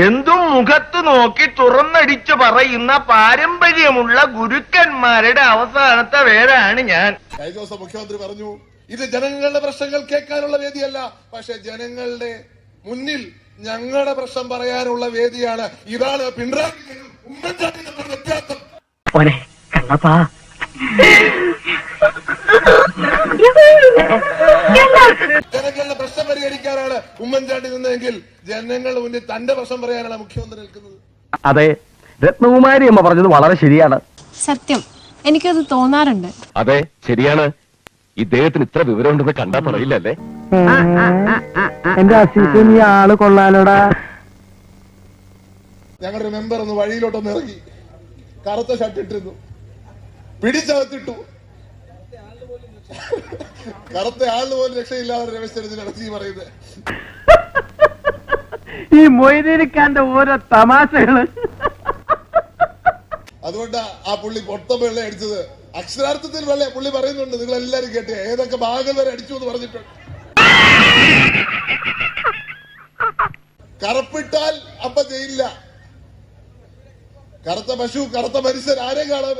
എന്തും മുഖത്ത് നോക്കി തുറന്നടിച്ചു പറയുന്ന പാരമ്പര്യമുള്ള ഗുരുക്കന്മാരുടെ അവസാനത്തെ പേരാണ് ഞാൻ. കഴിഞ്ഞ ദിവസം മുഖ്യമന്ത്രി പറഞ്ഞു ഇത് ജനങ്ങളുടെ പ്രശ്നങ്ങൾ കേൾക്കാനുള്ള വേദിയല്ല. പക്ഷെ ജനങ്ങളുടെ മുന്നിൽ ഞങ്ങളുടെ പ്രശ്നം പറയാനുള്ള വേദിയാണ്. ഇതാണ് പിണറായി വ്യത്യാസം. ഓനെ കണ്ണപ്പാ ജനങ്ങളുടെ പ്രശ്നം പരിഹരിക്കാനാണ് ഉമ്മൻചാണ്ടി നിന്നതെങ്കിൽ ജനങ്ങളുടെ മുന്നിൽ തന്റെ പ്രശ്നം പറയാനാണ് മുഖ്യമന്ത്രി നിൽക്കുന്നത്. അതെ രത്നകുമാരി അമ്മ പറഞ്ഞത് വളരെ ശരിയാണ്. സത്യം. എനിക്കത് തോന്നാറുണ്ട്. അതെ ശരിയാണ്. ഇദ്ദേഹത്തിന് ഇത്ര വിവരമുണ്ടെന്ന് കണ്ടാ പറയില്ലല്ലേ? എന്റെ അസീസ് നീ ആൾ കൊള്ളാലോടാ. ഞങ്ങളുടെ മെമ്പർ ഒന്ന് വഴിയിലോട്ടൊന്ന് ഇറങ്ങി. കറുത്ത ഷർട്ട് ഇട്ടിരുന്നു. പിടിച്ചകത്തിട്ടു. കറുത്ത ആളിന് പോലും രക്ഷയില്ലാതെ രമേശ് ചെന്നിത്തല പറയുന്നത്. ഈ മൊയ്തീനിക്കാന്റെ ഓരോ തമാശകൾ. അതുകൊണ്ട് ആ പുള്ളി പൊട്ടം വെള്ള അടിച്ചത്. അക്ഷരാർത്ഥത്തിൽ വെള്ള പുള്ളി പറയുന്നുണ്ട് നിങ്ങൾ എല്ലാരും കേട്ടെ ഏതൊക്കെ ഭാഗം വരെ അടിച്ചു എന്ന് പറഞ്ഞിട്ടുണ്ട്. കറുപ്പിട്ടാൽ അപ്പ ചെയ്യില്ല കറുത്ത പശു കറുത്ത മനുഷ്യൻ ആരെയും കാണാൻ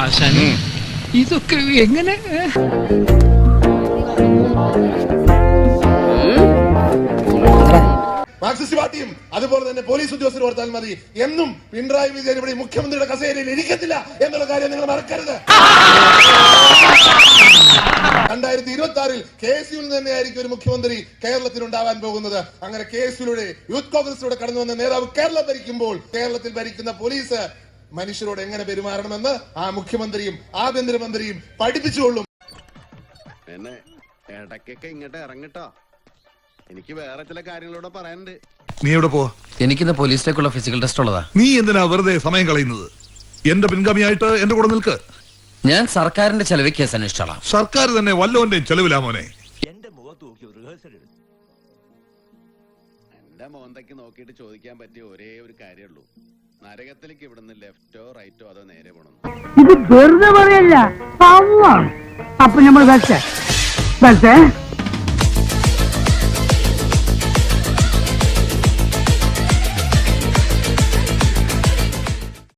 ആശാനെ ഇതൊക്കെ എങ്ങനെ? മാർക്സിസ്റ്റ് പാർട്ടിയും അതുപോലെ തന്നെ പോലീസ് ഉദ്യോഗസ്ഥർ ഓർത്താൽ മതി. എന്നും പിണറായി വിജയൻ ഇവിടെ മുഖ്യമന്ത്രിയുടെ കസേരയിൽ ഇരിക്കത്തില്ല എന്നുള്ള കാര്യം നിങ്ങൾ മറക്കരുത്. രണ്ടായിരത്തി ഇരുപത്തി ആറിൽ കെ എസ് യുവിൽ തന്നെയായിരിക്കും ഒരു മുഖ്യമന്ത്രി കേരളത്തിൽ ഉണ്ടാവാൻ പോകുന്നത്. അങ്ങനെ കെ എസ് യുയുടെ യൂത്ത് കോൺഗ്രസിലൂടെ കടന്നു വന്ന നേതാവ് കേരളം ഭരിക്കുമ്പോൾ കേരളത്തിൽ ഭരിക്കുന്ന പോലീസ് മനുഷ്യരോട് എങ്ങനെ പെരുമാറണമെന്ന് ആ മുഖ്യമന്ത്രിയും ആഭ്യന്തരമന്ത്രിയും പഠിപ്പിച്ചുകൊള്ളും. എന്നെ ഇടയ്ക്കൊക്കെ ഇങ്ങോട്ട് ഇറങ്ങട്ടോ. എനിക്ക് വേറെ ചില കാര്യങ്ങളോട് പറയാനുണ്ട്. നീ എവിടെ പോവാ? എനിക്കിന്ന് പോലീസിലേക്കുള്ള ഫിസിക്കൽ ടെസ്റ്റ് ഉള്ളതാ. നീ എന്തിനാ വെറുതെ സമയം കളയുന്നത്? എന്റെ പിൻഗാമിയായിട്ട് എന്റെ കൂടെ നിൽക്ക്. ഞാൻ സർക്കാരിന്റെ ചെലവ് കേസ് അന്വേഷിച്ചോളാം. സർക്കാർ തന്നെ വല്ലവന്റെയും ചെലവിലാ മോനെ. എന്റെ മോന്തയ്ക്ക് നോക്കിയിട്ട് ചോദിക്കാൻ പറ്റിയ ഒരേ ഒരു കാര്യമുള്ളൂ നരകത്തിലേക്ക് ഇവിടുന്ന് ലെഫ്റ്റോ റൈറ്റോ അതോ നേരെ പോണം ഇത് വെറുതെ പറയല്ല അപ്പൊ നമ്മൾ ബസ് വരച്ചേ